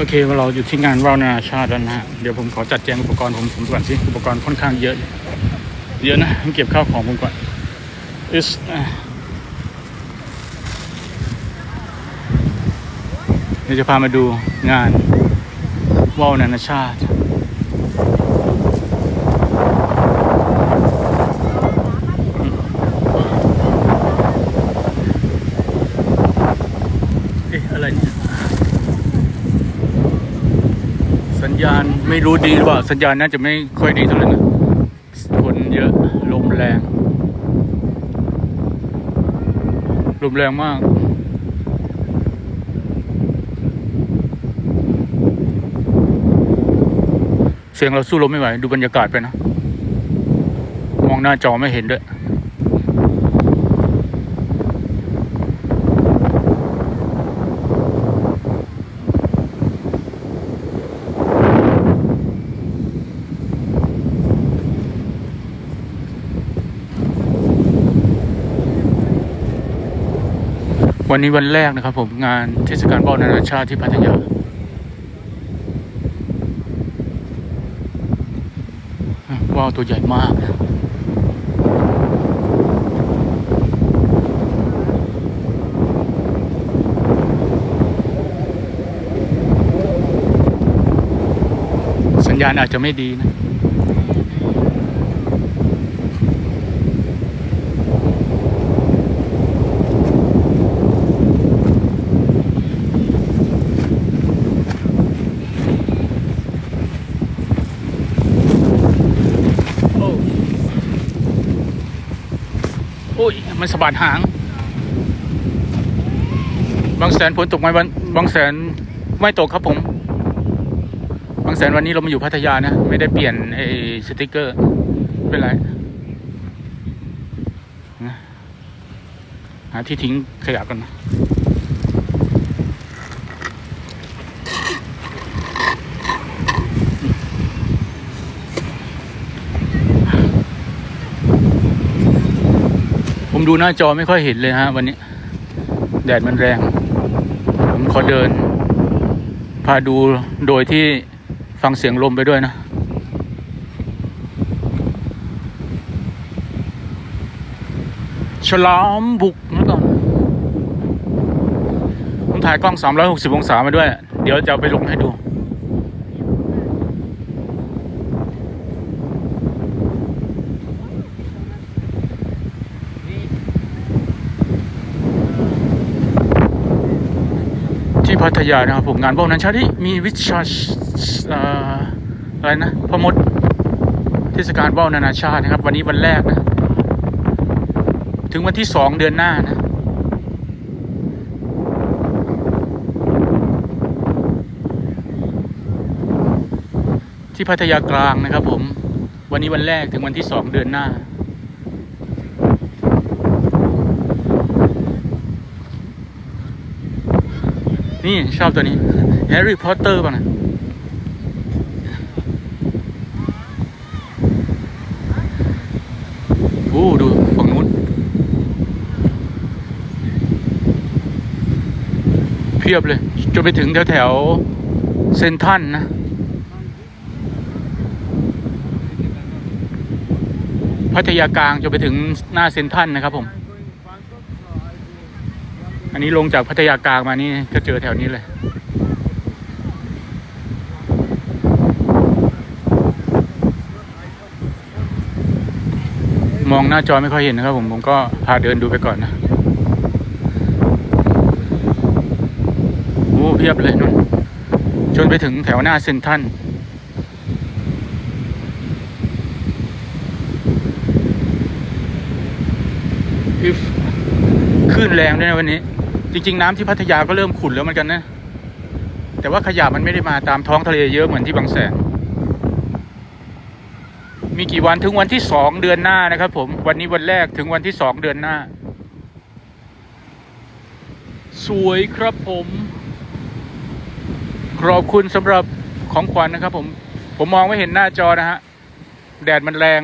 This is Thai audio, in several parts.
โอเคเราอยู่ที่งานว่าวนานาชาติแล้วนะฮะเดี๋ยวผมขอจัดแจงอุปกรณ์ผมผมก่อนสิอุปกรณ์ค่อนข้างเยอะ เยอะนะผมเก็บข้าวของผมก่อน is เดี๋ยวจะพามาดูงานว่าวนานาชาติเอ๊ะอะไรเนี่ย สั ญญาณไม่รู้ดีหรือเปล่าสัญญาณน่าจะไม่ค่อยดีเท่าไหร่นะคนเยอะลมแรงลมแรงมาก เสียงเราสู้ลมไม่ไหว ดูบรรยากาศไปนะ มองหน้าจอไม่เห็นด้วย วันนี้วันแรกนะครับผมงานเทศกาลว่าวนานาชาติที่พัทยาว่าวตัวใหญ่มากนะสัญญาณอาจจะไม่ดีนะ มันสะบัดหาง บางแสนฝนตกไหมบางบางแสนไม่ตกครับผม บางแสนวันนี้เรามาอยู่พัทยานะ ไม่ได้เปลี่ยนไอ้สติกเกอร์เป็นไรนะหาที่ทิ้งขยะกันนะ ผมดูหน้าจอไม่ค่อยเห็นเลยฮะวันนี้ แดดมันแรง ผมขอเดิน พาดูโดยที่ฟังเสียงลมไปด้วยนะฉลามบุกมาก่อนผมถ่ายกล้อง 360 องศามาด้วย เดี๋ยวจะเอาไปลงให้ดู ที่ พัทยานะครับผมงานพวกนั้นชาติมีวิชาเอ่ออะไรนะพมดเทศกาลว่าวนานาชาตินะครับ วันนี้วันแรกนะ ถึงวันที่สองเดือนหน้านะ ที่พัทยากลางนะครับผมวันนี้วันแรกถึงวันที่สองเดือนหน้า นี่ชอบตัวนี้แฮร์รี่พอตเตอร์ป่ะนะโอ้ดูฝั่งนู้นเพียบเลยจนไปถึงแถวแถวเซนทันนะพัทยากลางจนไปถึงหน้าเซนทันนะครับผม อันนี้ลงจากพัทยากลางมานี่ก็เจอแถวนี้เลยมองหน้าจอไม่ค่อยเห็นนะครับผมผมก็พาเดินดูไปก่อนนะโอ้เพียบเลยนุ่นจนไปถึงแถวหน้าเซนทันอิฟคลื่นแรงด้วยนะวันนี้ จริง ๆ น้ำที่พัทยาก็เริ่มขุ่นแล้วเหมือนกันนะ แต่ว่าขยะมันไม่ได้มาตามท้องทะเลเยอะเหมือนที่บางแสน มีกี่วันถึงวันที่สองเดือนหน้านะครับผม วันนี้วันแรกถึงวันที่สองเดือนหน้า สวยครับผม ขอบคุณสำหรับของขวัญนะครับผม ผมมองไม่เห็นหน้าจอนะฮะ แดดมันแรง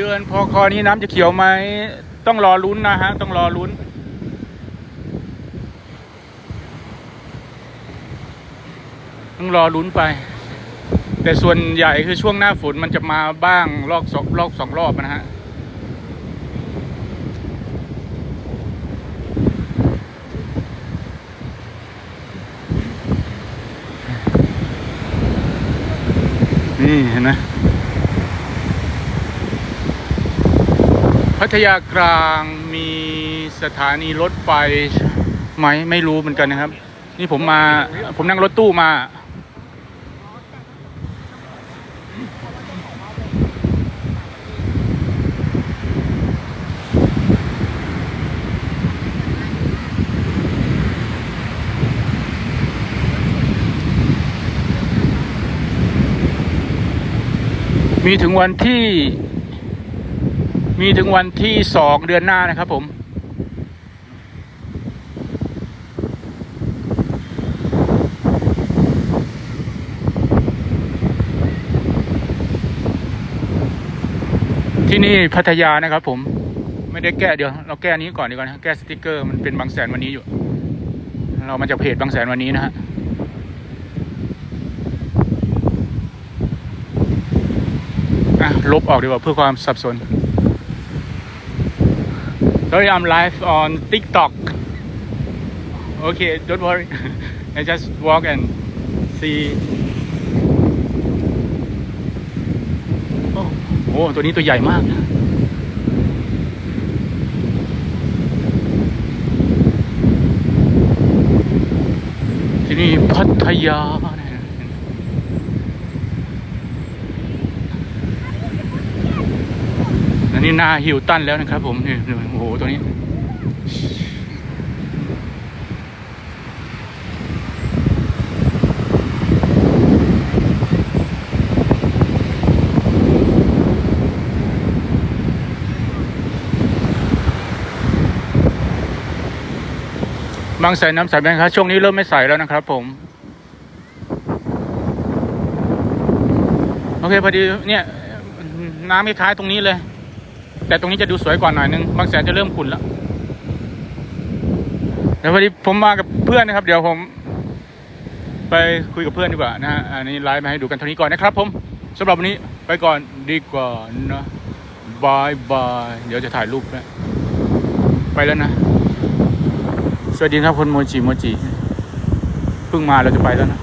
เดือนพอคอนี้น้ำจะเขียวไหมต้องรอลุ้นนะฮะ ต้องรอลุ้น ต้องรอลุ้นไป แต่ส่วนใหญ่คือช่วงหน้าฝนมันจะมาบ้างรอบสองรอบสองรอบนะฮะนี่เห็นไหม ทยากลางมีสถานีรถไฟไหมไม่รู้เหมือนกันนะครับ นี่ผมมาผมนั่งรถตู้มามีถึงวันที่ มีถึงวันที่สองเดือนหน้านะครับผมที่นี่พัทยานะครับผมไม่ได้แก้เดี๋ยว เราแก้นี้ก่อนดีกว่านะแก้สติกเกอร์มันเป็นบางแสนวันนี้อยู่ เรามาจากเพจบางแสนวันนี้นะฮะอะลบออกดีกว่าเพื่อความสับสน Sorry I'm live on TikTok Okay don't worry I just walk and see โอ้โหตัวนี้ตัวใหญ่มากที่นี่พัทยานะ อันนี้หนาฮิวตันแล้วนะครับ ผมนี่โอ้โหตัวนี้บางแสนน้ำใสแบงค์ครับช่วงนี้เริ่มไม่ใสแล้วนะครับ ผม โอเคพอดีเนี่ยน้ำไม่คล้ายตรงนี้เลย แต่ตรงนี้จะดูสวยกว่าหน่อยนึงบางแสนจะเริ่มขุ่นแล้วเดี๋ยวพอดีผมมากับเพื่อนนะครับ เดี๋ยวผม ไปคุยกับเพื่อนดีกว่านะฮะอันนี้ไลฟ์มาให้ดูกันเท่านี้ก่อนนะครับ ผมสำหรับวันนี้ไปก่อนดีกว่านะบายบายเดี๋ยวจะถ่ายรูปนะไปแล้วนะสวัสดีครับคนโมจิโมจิเพิ่งมาเราจะไปแล้วนะ